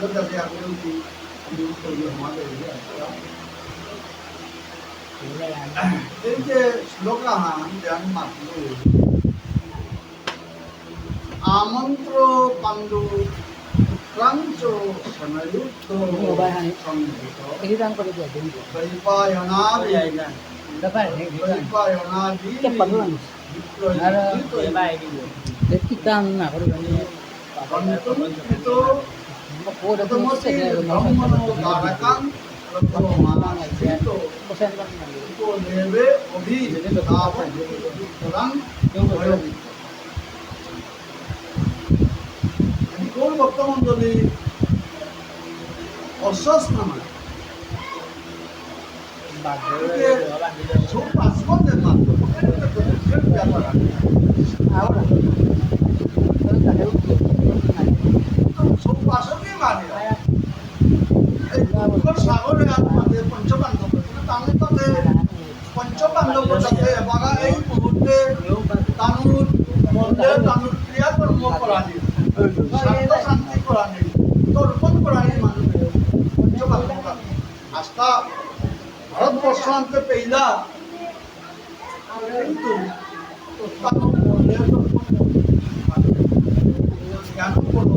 Look at their beauty. Beautiful your mother is there. Inke shlokaha janmatlu. Amantro pandu Rancho Sanayutto Sambhito. Ini kan kalau dia dulu. Vipayana Vijaya. Vipayana Vijaya. Cepat dulu. Ada Vipayana Vijaya. Jadi kita nak kalau কোন সব পাঁচবনের মাত্র ব্যাপার সব পাঁচনই মানে। সাগরে আমাদের পঞ্চপাণ্ডব। তাহলে তাতে পঞ্চপাণ্ডব যাতে এবারা এই মুহূর্তে তানুর মধ্যে তানুর ক্রিয়াকর্ম করানি শান্ত শান্তি করানি তর্পণ করানি মানুষের পঞ্চপাণ্ডব আস্থা ভারতবর্ষ আনতে পেইলা। কিন্তু তানুর মধ্যে তর্পণ জ্ঞান করো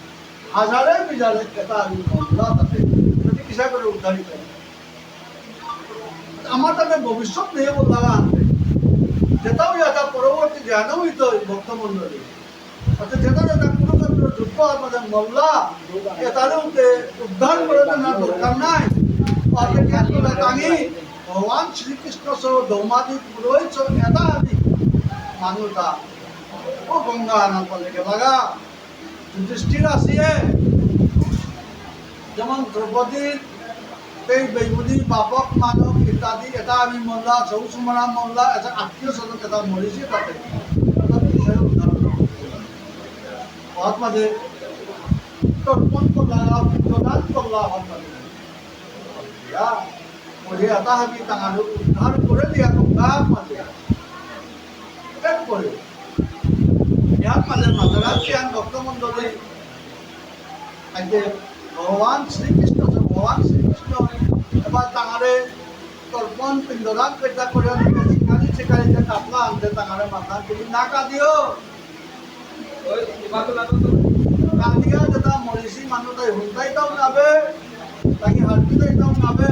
হাজারে বিজারে এটা আমি মহিলা তাতে যদি কিসা করে উদ্ধারিত আমার তাতে ভবিষ্যৎ নিয়ে বললাম আনবে যেটাও এটা পরবর্তী জ্ঞানও হইতো ভক্তমন্ডলী অর্থাৎ যেটা যেটা কুরুক্ষেত্র যুদ্ধ মানে মল্লা এটারও উদ্ধার করে দেওয়ার দরকার নাই। তাঙি ভগবান শ্রীকৃষ্ণ সহ দৌমাদি পুরোহিত সহ এটা আমি মানুষটা ও গঙ্গা আনা লেগে লাগা। যুধিষ্ঠির আসিয়ে যেমন দ্রৌপদীর এই বেগুনি, বাপক মানব ইত্যাদি এটা আমি মোল্লা চৌসুমরা মোল্লা এটা আত্মীয় স্বজন এটা মরিছে তাতে। মহাত্মাদের তর্পণ করলা প্রদান করলা মহাত্মাদের দিয়া মুঝে এটা আমি তাঙার উদ্ধার করে দিয়া গঙ্গা মাঝে এরপরে ভগবান শ্রীকৃষ্ণ ভগবান শ্রীকৃষ্ণ এবার তাঙারে তর্পণ, পিণ্ডদান পেটা করে শিকারি শিকারি যে কাতলা আনতে তাঙারে মাথা দিলি না কাঁদিও। কাঁদিয়া যেটা মরিষি মানুষ তাই হুন্দাইটাও নাবে, তাকে হারপিটাইটাও নাবে।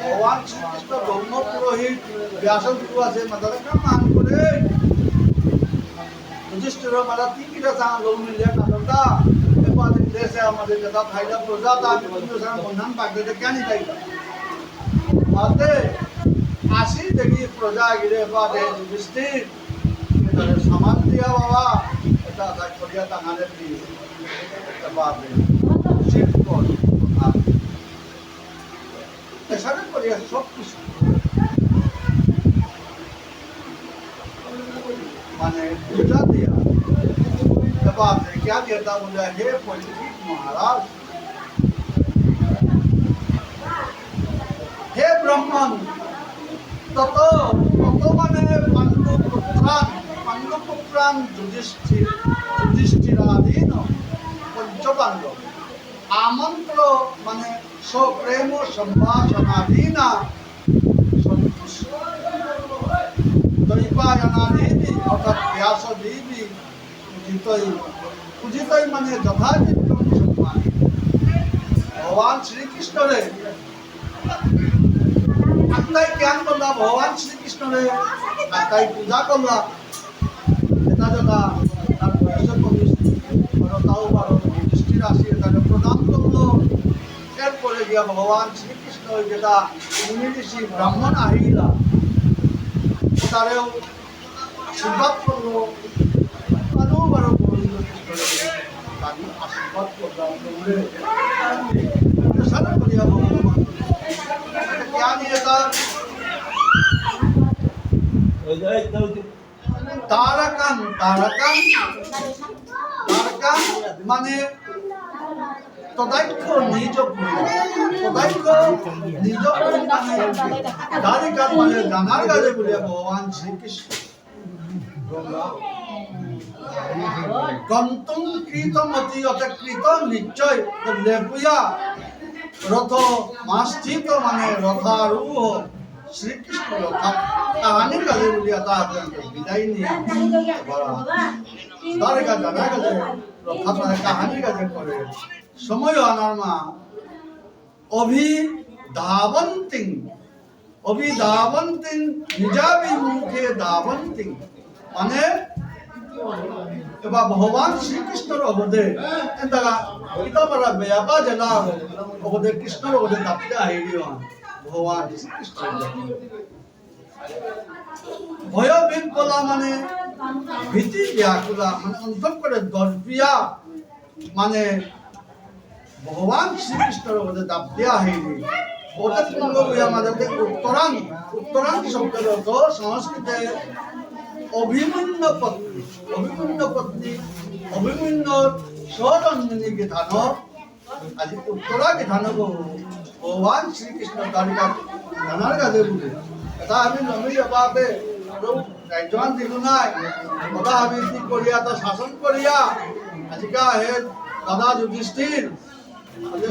ভগবান শ্রীকৃষ্ণ ধর্ম পুরোহিত ব্যাস গুরু আছে মাথাটা কাম করে যুধিষ্ঠির মারা তিনটা চাঙা লোক মিলিয়ে কাঁদটা এবার দেশে আমাদের যেটা ফাইদা প্রজা তা বিভিন্ন সারা বন্ধন পাকবে কেন তাই বাদে আসি দেখি প্রজা গিরে বাদে যুধিষ্ঠির এটারে সামান দিয়া বাবা, এটা তাই করিয়া টাঙালে দি বাদে শিব কর এসারে করিয়া সব কিছু। মানে দিয়া এবার क्या देता बोला हे पंडित महाराज हे ब्राह्मण তত তত মানে পাণ্ডু পুত্রান পাণ্ডু পুত্রান যুধিষ্ঠির যুধিষ্ঠিরাধীন পঞ্চপাণ্ডব আমন্ত্র মানে সপ্রেম সম্ভাষণাধীনা দৈবায়নাধীনি অর্থাৎ ব্যাস পূজিতই মানে যথাযথ সম্মান ভগবান শ্রীকৃষ্ণরে। আত্মাই জ্ঞান করলা ভগবান শ্রীকৃষ্ণরে। আত্মাই পূজা করলা এটা যেটা তার বয়স কমিস তাও বারো দৃষ্টির আসি তাকে প্রদান করল। এরপরে গিয়া ভগবান শ্রীকৃষ্ণ যেটা ব্রাহ্মণ আহিলা তারেও আশীর্বাদ তারও বারো গোবিন্দ কৃষ্ণ তাকে আশীর্বাদ প্রদান করলে বলিয়া ভগবান क्या নিয়ে তার তারাকান তারাকান তারাকান মানে তদাক্ষ নিজ তদাক্ষ নিজ মানে দারিকান মানে জানার কাজে বলিয়া ভগবান শ্রীকৃষ্ণ। গন্তুম কৃতমতি অত কৃত নিশ্চয় লেপুয়া রথ মাস্থিত মানে রথারূহ শ্রীকৃষ্ণ রথা কাহানির কাজে বলিয়া তাহাকে বিদায় নিয়ে। দ্বারকা জানা কাজে রথা মানে কাহানির কাজে করে সময় আনার মা। অভিধাবন্তিং। অভিধাবন্তিং নিজাভিমুখে ধাবন্তিং। মানে এবার ভগবান শ্রীকৃষ্ণর অবধে তারা পিতামারা বেয়াপা জানা অবধে কৃষ্ণর অবধে তাপতে আহিও ভগবান শ্রীকৃষ্ণ। ভয় বিকলা মানে ভীতি ব্যাকুলা মানে অন্তঃকরে দর্পিয়া মানে ভগবান শ্রীকৃষ্ণর অবধে তাপতে আহি ওদের পূর্ব আমাদেরকে উত্তরাঙ্গ উত্তরাঙ্গ শব্দের অর্থ সংস্কৃতে অভিমন্য পত্র। পত্নী অভিমন্য পত্নী, অভিমন্য সজন্মিনী বিধান আজি উত্তরা বিধান ভগবান শ্রীকৃষ্ণ দ্বারিকা জানার কাজে বলে। এটা আমি নমি বাপে রাজ্যমান দিলু নাই। কথা আমি কি করিয়া তা শাসন করিয়া আজিকা হে দাদা যুধিষ্ঠির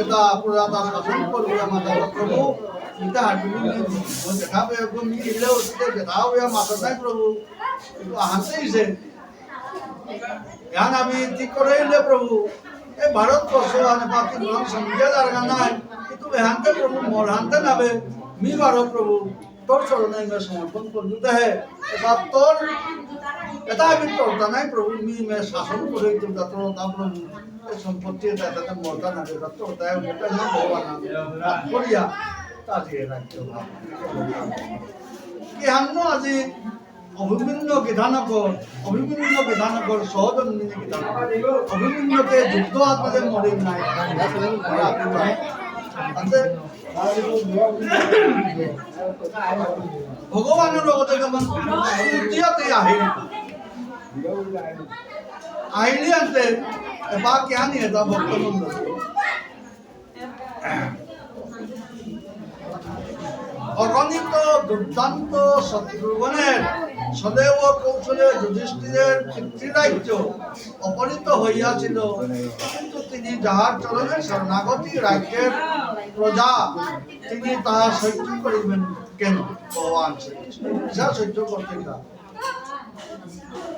এটা পুরা তা শাসন করব আমার প্রভু হাঁটবি দেখা পেয়ে মি ইলে দেখা হইয়া মাথা নাই প্রভু এখন আমি ঠিক করে এলে প্রভু এই ভারতবর্ষ আর বাকি নাম সঙ্গে জায়গা নাই কিন্তু এহানতে প্রভু, মোর হানতে নাবে, মি বারো প্রভু। তোর চরণে মে সমর্পণ করলু দেহে। এবার তোর এটা আমি তোরটা নাই প্রভু, মি মে শাসন করে দিল তা তোর না প্রভু এই সম্পত্তি এটা তাতে মরতা না এটা তোর তাই ওটা না ভগবান না করিয়া, তা দিয়ে রাখতে হবে কি হান্ন আজি অভিমন্য বিধানকর অভিমন্য বিধানকর সহজন্মিনী বিধানকর অভিমন্যকে যুদ্ধ আত্মাদের মরে নাই। ভগবানের লগতে যেমন সূর্যতে আহিল। আহিলি আনতে এবার জ্ঞান এটা বর্তমান অগণিত দুর্দান্ত শত্রুগণের সदैव কৌশলে যুধিষ্ঠিরের পিতৃরাজ্য অপহৃত হইয়াছিল। কিন্তু তিনি যাহার চরণে শরণাগতি রাজ্যের প্রজা, তিনি তাহা সহ্য করিবেন কেন, ভগবান শ্রীকৃষ্ণ? সহ্য করতেন না।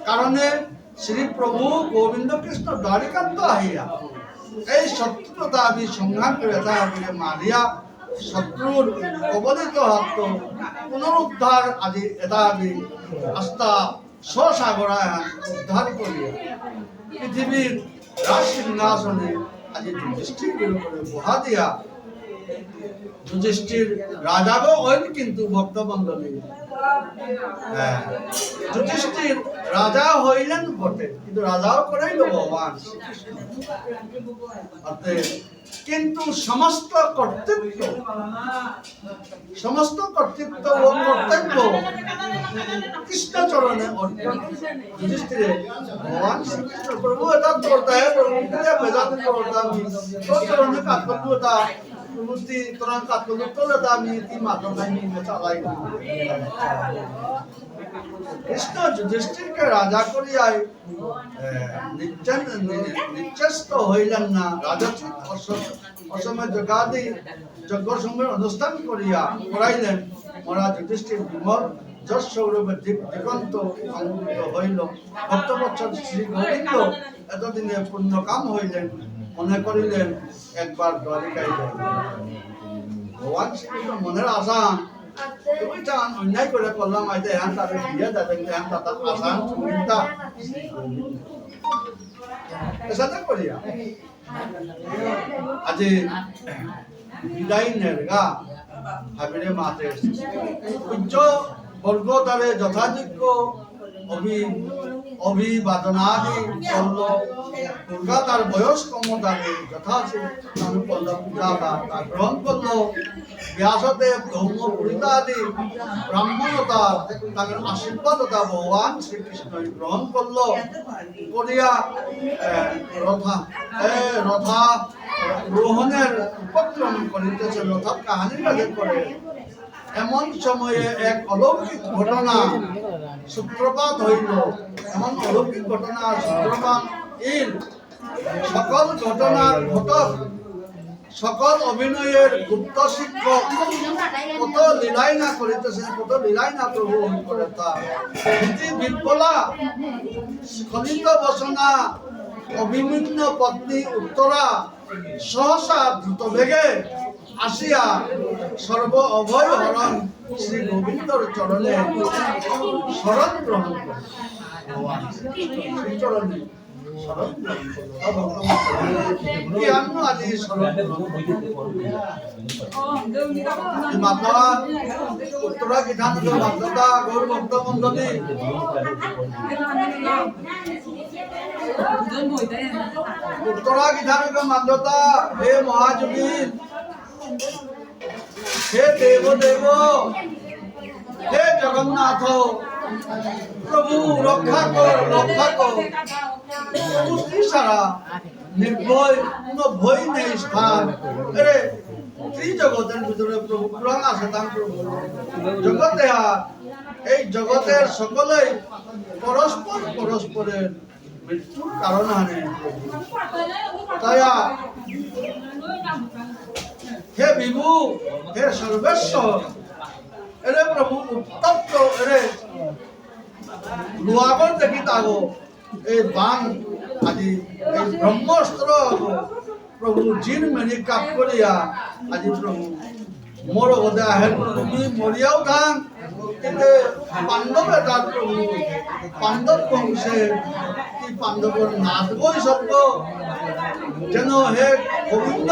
কারণে শ্রী প্রভু গোবিন্দ কৃষ্ণ দ্বারিকান্ত আহিয়া এই শত্রুতা আমি সংগ্রাম করে তাহাকে মারিয়া শত্রুর কবলিত হাত পুনরুদ্ধার এটা আমি আস্থা স্বসাগরায় উদ্ধার করিয়া পৃথিবীর রাজ সিংহাসনে আজি যুধিষ্ঠির করে বহা দিয়া যুধিষ্ঠির রাজাগো হইল কিন্তু ভক্তমন্ডলী হ্যাঁ যুধিষ্ঠির রাজা হইলেন বটে, কিন্তু রাজাও করাইল ভগবান কিন্তু সমস্ত কর্তৃত্ব সমস্ত কর্তৃত্ব ও কর্তব্য কৃষ্ণ চরণে অর্পণ ভগবান শ্রীকৃষ্ণ প্রভু এটা তোরতা হে প্রভু বেদান্ত আমি চরণে কাজ করব চালাই। কৃষ্ণ যুধিষ্ঠিরকে রাজা করিয়ায় নিচ্ছ্বস্ত হইলেন না। রাজা অসমে যজ্ঞাদি যজ্ঞ সময় অনুষ্ঠান করিয়া করাইলেন। মহারাজ যুধিষ্ঠির বিমল যশ সৌরভে দিগন্ত আনন্দিত হইল। ভক্তবৎসল শ্রী গোবিন্দ এতদিনে পূর্ণ কাম হইলেন। মনে করিলেন, একবার দ্বারিকায় যাই ভগবান শ্রীকৃষ্ণ মনের আশা তুমি চান অন্যায় করে করলাম আইতে হ্যাঁ তাদের বিয়ে তাদের হ্যাঁ তাদের চিন্তা। করিয়া। আজি বিদায় নেরগা ভাবিরে মাতে উচ্চ বর্গ তারে যথাযোগ্য অভি অভিবাদনাদি করল দুর্গা তার বয়স ক্ষমতাকে যথাসে স্নান করল পূজা তা গ্রহণ করল ব্যাসদেব ধৌম পুরিতাদি ব্রাহ্মণতা, তাদের আশীর্বাদতা ভগবান শ্রীকৃষ্ণ গ্রহণ করল। করিয়া রথা রথা, রোহণের উপক্রম করিতেছে। রথা কাহানির কাজে করে। এমন সময়ে এক অলৌকিক ঘটনা সূত্রপাত হইল। এমন অলৌকিক ঘটনা, সূত্রপাত ইল সকল ঘটনার ঘটক, সকল অভিনয়ের গুপ্ত শিক্ষক কত লীলাই না করিতেছেন কত লীলাই না প্রভু করে তা ইতি বিপ্ললা স্খলিত বসনা, অভিমন্য পত্নী উত্তরা, সহসা দ্রুত বেগে আসিয়া সর্ব অভয় হরণ শ্রী গোবিন্দর চরণে শরণ গ্রহণ চরণে উত্তরা বিধান মান্যতা হে মহাযোগী। হে দেব দেব। হে জগন্নাথ, প্রভু, রক্ষা কর রক্ষা কর। সারা, নির্ভয় কোনো ভয় নেই স্থান আরে ত্রিজগতের ভিতরে প্রভু পুরাণ আছে, তার প্রভু। জগতে এই জগতের সকলেই পরস্পর পরস্পরের মৃত্যুর কারণ আনে। তাইয়া হে বিভু, হে সর্বেশ্বর। এরে প্রভু, উত্তপ্ত এরে। লুয়াগর দেখি তাগো, এই বান আজি, এই ব্রহ্মাস্ত্র প্রভু জিন মেনি কাপ করিয়া আজি প্রভু, মোর ওদে আহেন তুমি মরিয়াও থান কিন্তু পাণ্ডবে তার প্রভু পাণ্ডব বংশে কি পাণ্ডবর নাথবই সত্য যেন হে গোবিন্দ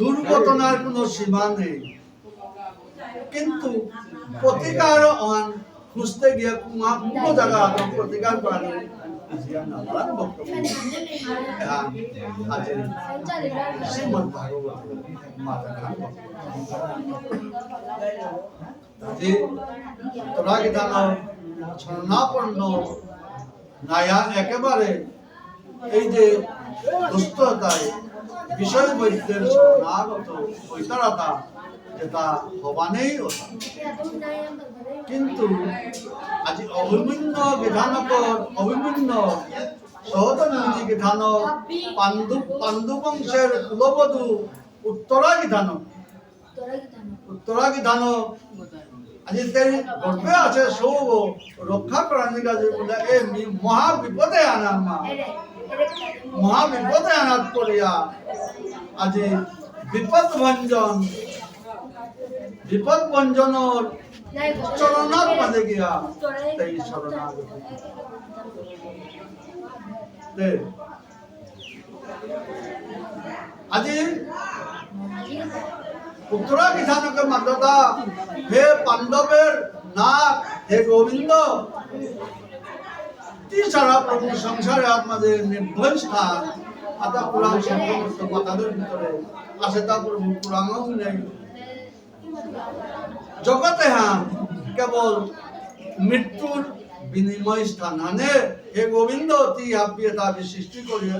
দুর্ঘটনার কোনো সীমা নেই। কিন্তু প্রতিকার অন খুঁজতে গিয়ে কোনো জায়গা প্রতিকার করা একেবারে এই যে দুষ্টতায় বিষয় বৈদ্যের শরণাগত ঐতরতা যেটা হবানেই ওটা। কিন্তু আজি অভিমন্য বিধানকর, অভিমন্য সহতনন্দী বিধান পাণ্ডু বংশের কুলবধূ, উত্তরা বিধান উত্তরা বিধান আজি তেরি গর্বে আছে সৌব রক্ষা করার কাজে বলে এ মহা বিপদে আনার মা মহা বিপদে আনাত করিয়া আজি বিপদ ভঞ্জন বিপদ ভঞ্জনৰ চৰণত মানে গিয়া তাই শরণাগত। আজি উত্তরা বিধানকে মান্যতা, হে পাণ্ডবের নাথ হে গোবিন্দ ती ছাড়া প্রভু সংসারে আত্মাদের নির্ভয় স্থান আতা কোরআন সংক্রান্ত কথাদের ভিতরে আছে তা প্রভু কোরআনও নেই। জগতে হান কেবল মৃত্যুর বিনিময় স্থান। আনে হে গোবিন্দ তি আপিয়ে তাকে সৃষ্টি করিয়া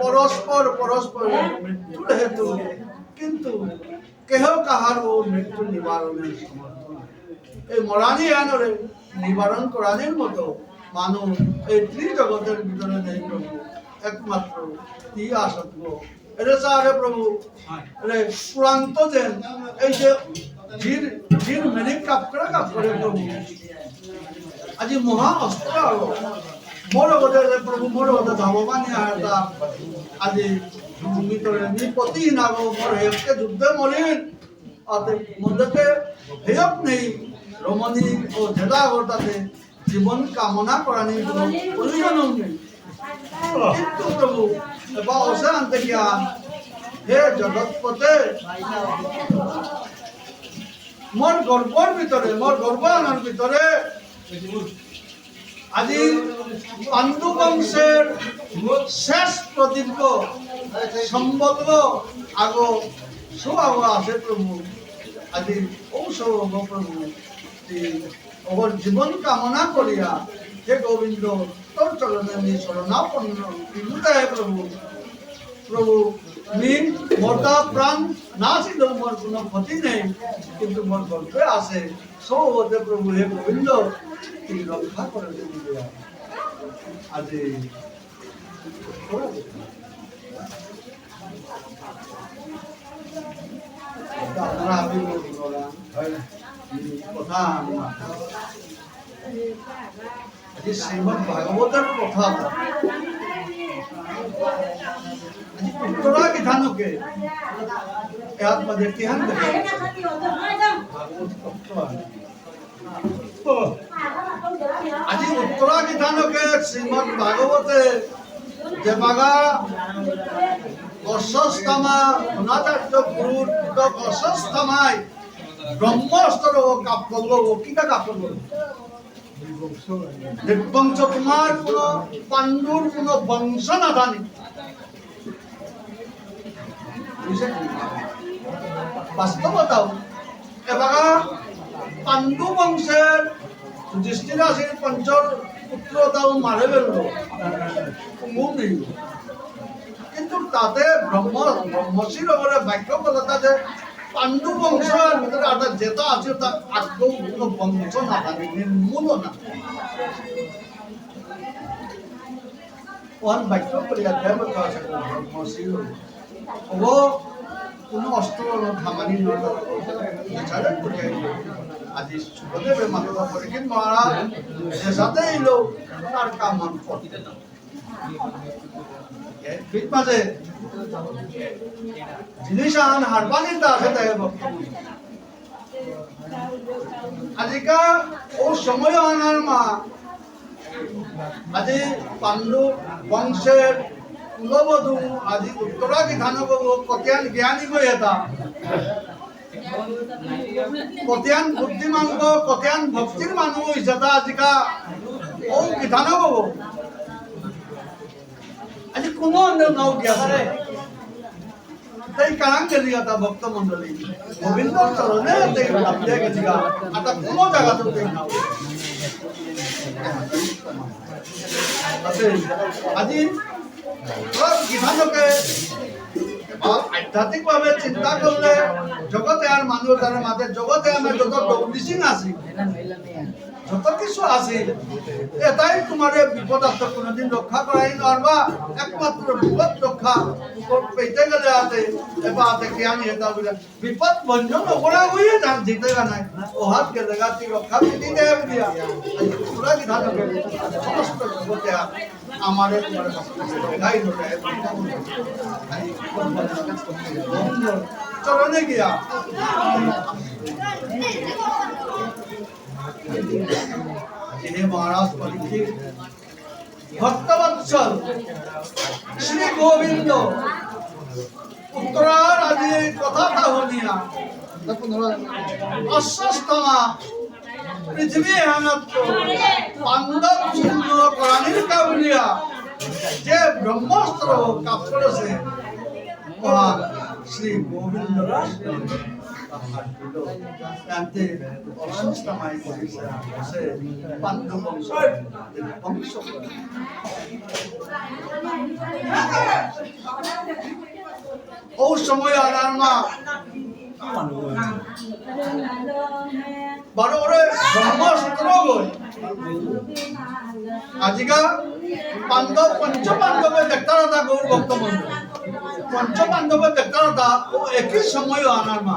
পরস্পর পরস্পর মৃত্যুর হেতু, কিন্তু কেহ কাহারও মৃত্যু নিবারণের সমর্থন এই মরানি আনরে নিবারণ করানির মতো মানুষ এই ত্রিজগতের ভিতরে নেই প্রভু একমাত্র তি আসত্ব এটা চারে প্রভু রে চূড়ান্ত দেন এই যে ধীর ধীর মেনে কাপ করে কাপ করে প্রভু। আজি মহা অস্ত্র মোৰ মোর গদে প্রভু মোর গদে ধাবমানি আহাতা আজি ভিতরে নিপতি নাগ মোর হেকে যুদ্ধে মরিন অতে মন্দকে হেয়ক নেই। রমণী ও ঝেদা ঘটাতে জীবন কামনা প্রয়োজন নেই। কিন্তু প্রভু এবার অশান্ত জ্ঞান হে জগৎপতে মোর গর্বর ভিতরে, মোর গর্ব আনার ভিতরে আজি পাণ্ডু বংশের শেষ প্রদীপ সম্বল্গ আগ সুআগ আছে প্রভু। আজি ঔষধ প্রভু। ওর জীবন কামনা করিয়া হে গোবিন্দ, তোর চরণে আমি শরণাপন্ন। বিমুদায় প্রভু প্রভু মিন মোরটা প্রাণ না ছিল মোর কোনো ক্ষতি নেই, কিন্তু মোর গল্পে আছে। সৌবতে প্রভু হে গোবিন্দ, তিনি রক্ষা করে দিবে আজি আপনারা আমি প্রধান যে শ্রীমদ ভাগবতের প্রধান উত্তরা বিধানকে আজি উত্তরা বিধানকে শ্রীমদ ভাগবতে যে বাগা অস্বস্থামা অনাচার্য গুরু অস্বস্থামায় ব্রহ্মস্তর কাপড় ও কিটা কাপড় নির্বংশ তোমার কোন পাণ্ডুর কোন বংশ না জানি বাস্তবতাও এবার পাণ্ডু বংশের যুধিষ্ঠির আসির পঞ্চর পুত্র তাও মারে কুমুর কিন্তু তাতে ব্রহ্ম ব্রহ্মশির বাক্য বলে যে পাণ্ডু বংশের ভিতরে একটা যেটা আছে তা কোনো বংশ না থাকে নির্মূল না ওহান বাক্য করিয়া দেবতা আছে ব্রহ্মশির ও কোনো অস্ত্র ধামানি বিচারে করে আজি সুখদেবে মাথা পরীক্ষিত মহারাজ যে সাথে এলো তার কামান করতে ঠিক মাঝে জিনিস আন হারবানি তা আছে তাই আজিকা ও সময় আনার মা, আজি পাণ্ডু বংশের কুলবধূ, আজি উত্তরা বিধানক কতিয়ান জ্ঞানী গৈ এটা। কতিয়ান বুদ্ধিমান গো কতিয়ান ভক্তির মানুহ হিচাপে আজিকা ও বিধানক হব আজি কোনো নাও গিয়াছে তাই কারাং গেলি आता ভক্ত মন্ডলী গোবিন্দ চরণে তাই লাভলে গেছি आता কোনো জায়গাতে তাই নাও আছে আজি বিধানকে আধ্যাত্মিক ভাবে চিন্তা করলে জগতে আর মানুষ তার মাঝে জগতে আমি যত ডৌলিসিং আছি যত কিছু আছে, এটাই তোমার বিপদ আছে কোনোদিন রক্ষা করাই নরবা একমাত্র বিপদ রক্ষা পেতে গেলে আছে এবার আছে কি আমি এটা বলে, বিপদ ভঞ্জন ওপরে হয়ে যান জিতে নাই ও হাত গেলে গাছি রক্ষা দিতে দেয় বলিয়া। পুরা বিধান সমস্ত জগতে আমার তোমার চরণে গিয়া। হে মহারাজ পরীক্ষিত ভক্তবৎসল শ্রী গোবিন্দ। উত্তরার আদি কথাটা হলিয়া অশ্বস্তমা পৃথিবী হেমাত্র পাণ্ডব শূন্য প্রাণীর কাবুলিয়া যে ব্রহ্মাস্ত্র কাপড়েছে মহান শ্রী গোবিন্দ তাতে অসুস্থমাই করিছে আছে পাণ্ডু বংশ বংশ ও সময় আনার মা বারো ওরে ব্রহ্মসূত্র গই আজিকা পাণ্ডব পঞ্চ পাণ্ডবে দেখতারতা গৌর ভক্তবন্ধু পঞ্চ পাণ্ডবে দেখতারতা ও একই সময় আনার মা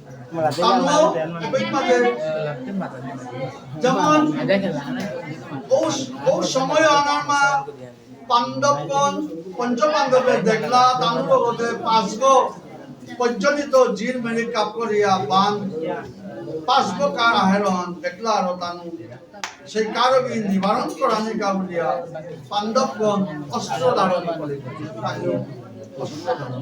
যেমন সময় আনার মা পাণ্ডবগণ পঞ্চপাণ্ডবে দেখলা তানুর লগতে পাঁচগো পর্যন্ত জির মেরি কাপ করিয়া বান পাঁচগো কার আহেরন দেখলা আর তানু সেই কারকে নিবারণ করানি কাউলিয়া পাণ্ডবগণ অস্ত্র ধারণ করে অস্ত্র ধারণ।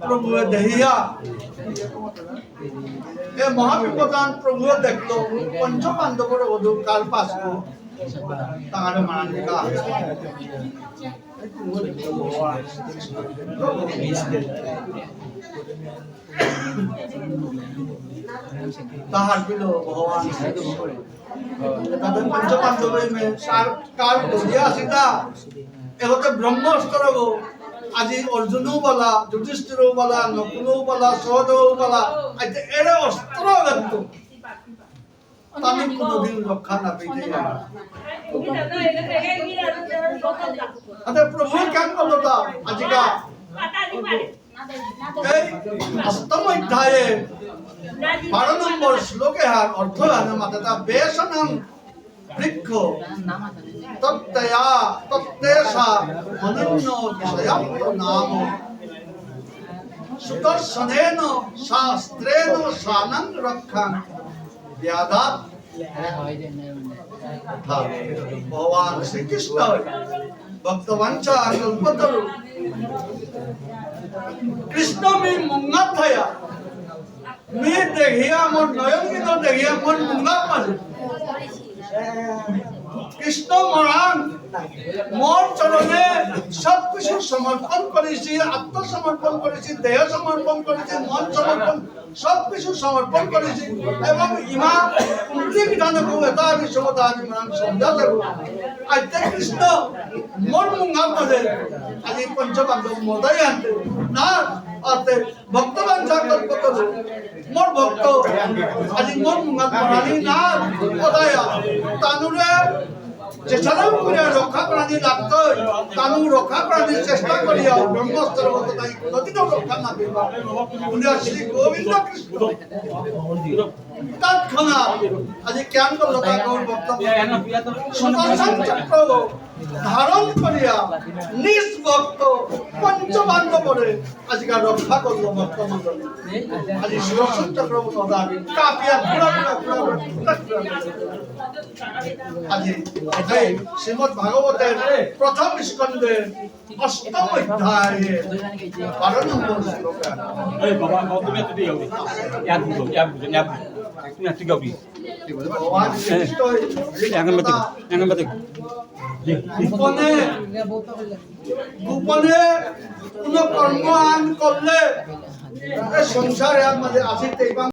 প্রভুয়ে দেহিয়া এই মহা বিপদান প্রভুয়ে পঞ্চ বধূ কাল তাহারে মারানিকা তাহার বিলো ভগবান তাদের পঞ্চ পাণ্ডবের সার কাল ধরিয়া আসিতা এগোতে ব্রহ্মাস্ত্র গো আজি অর্জুনও বলা যুধিষ্ঠিরও বলা নকুলও বলা সহদেবও বলা আজ এরে অস্ত্র গন্ত তাদের কোনোদিন রক্ষা না পেতে আরে প্রভু কেন করল তা? আজিকা এই অষ্টম অধ্যায়ে বারো নম্বর শ্লোকে হার অর্থ হানে মাতাটা বেশনম বৃক্ষ। তত্তয়া তত্তেষা অনন্য বিষয়াপ্ত নাম। সুদর্শনেন শাস্ত্রেণ শানং রক্ষাং ব্যাদাত। ভগবান শ্রীকৃষ্ণ। ভক্তবাঞ্ছা কল্পতরু। কৃষ্ণ মি মুঙ্গা থয়া মি দেখিয়া মোর নয়ন দেখিয়া মোর মুঙ্গা পালে কৃষ্ণ মরাণ মোর চরণে সব কিছু সমর্পণ করেছি, আত্মসমর্পণ করেছি, দেহ সমর্পণ করেছি, মন সমর্পণ, সব কিছু সমর্পণ করেছি এবং ইমা কুন্তি বিধানকু এটা আমি সমতা আমি মান সমঝা দেব আজ কৃষ্ণ মোর মুঙ্গা পালে আজি পঞ্চপাণ্ডব মদাই আনতে না অর্থে ভক্তবান জগত কত মোর ভক্ত আজি মোর মুঙ্গাত পড়ানি না ওদায়া তানুরে চেষ্টা করিয়া রক্ষা প্রাণী লাগতো তানু রক্ষা প্রাণীর চেষ্টা করিয়া ব্রহ্মস্ত্র মত তাই কোনদিনও রক্ষা না পেবা উনিয়া শ্রী গোবিন্দ কৃষ্ণ তৎক্ষণাৎ আজি জ্ঞান করল তা গৌর বক্তব্য চক্র ধারণ করিয়া নিজ ভক্ত পঞ্চপাণ্ডবরে আজকে রক্ষা করল ভক্তমন্ডলী আজি চক্র দাবি কাপিয়া ঘুরা ঘুরা ঘুরা ঘুরা শ্রীমদ ভাগবতের প্রথম স্কন্ধের অষ্টম অধ্যায়ে বারো নম্বর Eh. গোপনে গোপনে কোন কর্ম আন করলে সংসারে আমাদের আসিতে